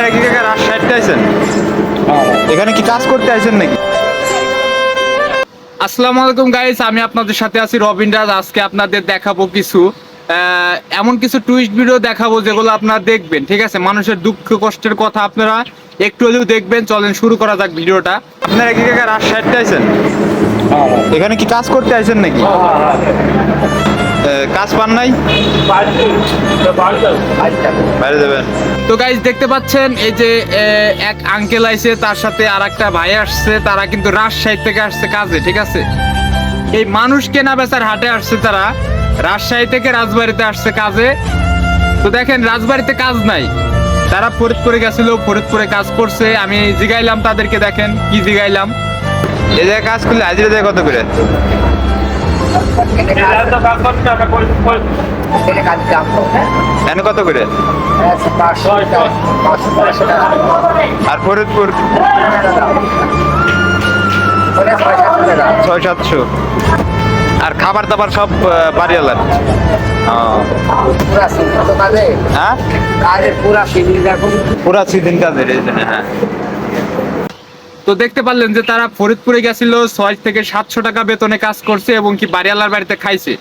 আপনারা কি কাকা রাজশাহীতে আছেন এখানে কি কাজ করতে আছেন নাকি? আসসালামু আলাইকুম গাইস আমি আপনাদের সাথে আছি রবিন রাজ আজকে আপনাদের দেখাবো কিছু এমন কিছু টুইস্ট ভিডিও দেখাবো যেগুলো আপনারা দেখবেন, ঠিক আছে? মানুষের দুঃখ, কষ্টের কথা আপনারা একটু হলেও দেখবেন। চলেন, শুরু করা যাক ভিডিওটা। আপনারা কি কাকা রাজশাহীতে আছেন এখানে কি কাজ করতে আছেন নাকি? কাজ পান নাই? তো গাইজ দেখতে পাচ্ছেন, এই যে এক আঙ্কেল আইছে, তার সাথে আর একটা ভাই আসছে, তারা কিন্তু রাজশাহী থেকে আসছে কাজে, ঠিক আছে? এই মানুষ কেনা বেচার হাটে আসছে তারা। রাজশাহী থেকে রাজবাড়িতে আসছে কাজে। তো দেখেন রাজবাড়িতে কাজ নাই। তারা ফরিদপুরে গেছিল ফরিদপুরে কাজ করছে। আমি জিগাইলাম তাদেরকে দেখেন কি জিগাইলাম। এই জায়গায় কাজ করলে হাজিরা দেয় কত করে? কত করে? আর ফরিদপুর? ছয় সাতশো। আর খাবার দাবার সব বাড়িওয়ালার। হ্যাঁ? পুরা সিদিন কাজের হ্যাঁ। তো দেখতে পারলেন যে তারা ফরিদপুরে গেছিল, ছয় থেকে সাতশো টাকা বেতনে কাজ করছে এবং কি বাড়িওয়ালার বাড়িতে খাইছে।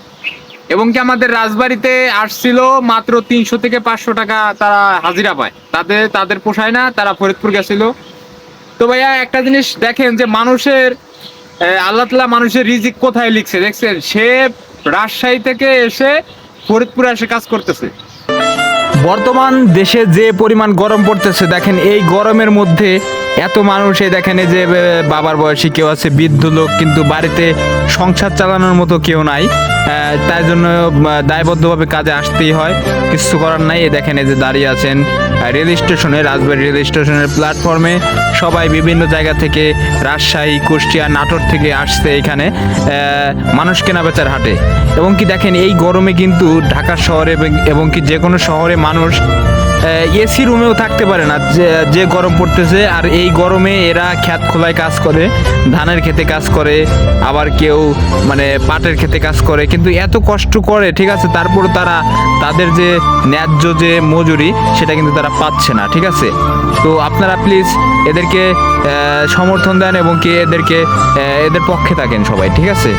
এবং কি আমাদের রাজবাড়িতে আসছিল মাত্র তিনশো থেকে পাঁচশো টাকা তারা হাজিরা পায়। তাদের তাদের পোষায় না, তারা ফরিদপুর গেছিল। তো ভাইয়া, একটা জিনিস দেখেন যে মানুষের আল্লাহ তালা মানুষের রিজিক কোথায় লিখছে? দেখছেন, সে রাজশাহী থেকে এসে ফরিদপুরে এসে কাজ করতেছে। বর্তমান দেশে যে পরিমাণ গরম পড়তেছে, দেখেন এই গরমের মধ্যে এত মানুষ এই দেখেন যে বাবার বয়সী কেউ আছে, বৃদ্ধ লোক, কিন্তু বাড়িতে সংসার চালানোর মতো কেউ নাই। তাই জন্য দায়বদ্ধভাবে কাজে আসতেই হয়, কিছু করার নাই। দেখেন এই যে দাঁড়িয়ে আছেন রেল স্টেশনে, রাজবাড়ী রেল স্টেশনের প্ল্যাটফর্মে। সবাই বিভিন্ন জায়গা থেকে রাজশাহী, কুষ্টিয়া, নাটোর থেকে আসছে এখানে মানুষ কেনা বেচার হাটে। এবং কি দেখেন, এই গরমে কিন্তু ঢাকা শহরে এবং কি যে কোনো শহরে মানুষ এসি রুমেও থাকতে পারে না। যে গরম পড়তেছে, আর এই গরমে এরা খ্যাত খোলায় কাজ করে, ধানের খেতে কাজ করে, আবার কেউ মানে পাটের খেতে কাজ করে। কিন্তু এত কষ্ট করে, ঠিক আছে, তারপর তারা তাদের যে ন্যায্য যে মজুরি, সেটা কিন্তু তারা পাচ্ছে না, ঠিক আছে? তো আপনারা প্লিজ এদেরকে সমর্থন দেন এবং কি এদেরকে এদের পক্ষে থাকেন সবাই, ঠিক আছে?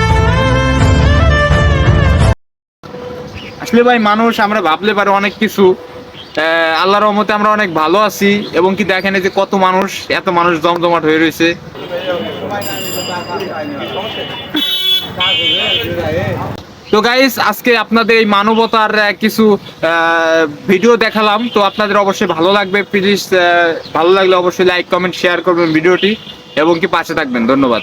আসলে ভাই, মানুষ, আমরা ভাবলে পারে অনেক কিছু। আল্লাহর রহমতে আমরা অনেক ভালো আছি, এবং কি দেখেন যে কত মানুষ, এত মানুষ জমজমাট হয়ে রয়েছে। তো গাইস আজকে আপনাদের এই মানবতার কিছু ভিডিও দেখালাম। তো আপনাদের অবশ্যই ভালো লাগবে। প্লিজ ভালো লাগলে অবশ্যই লাইক কমেন্ট শেয়ার করবেন ভিডিওটি, এবং কি পাশে থাকবেন। ধন্যবাদ।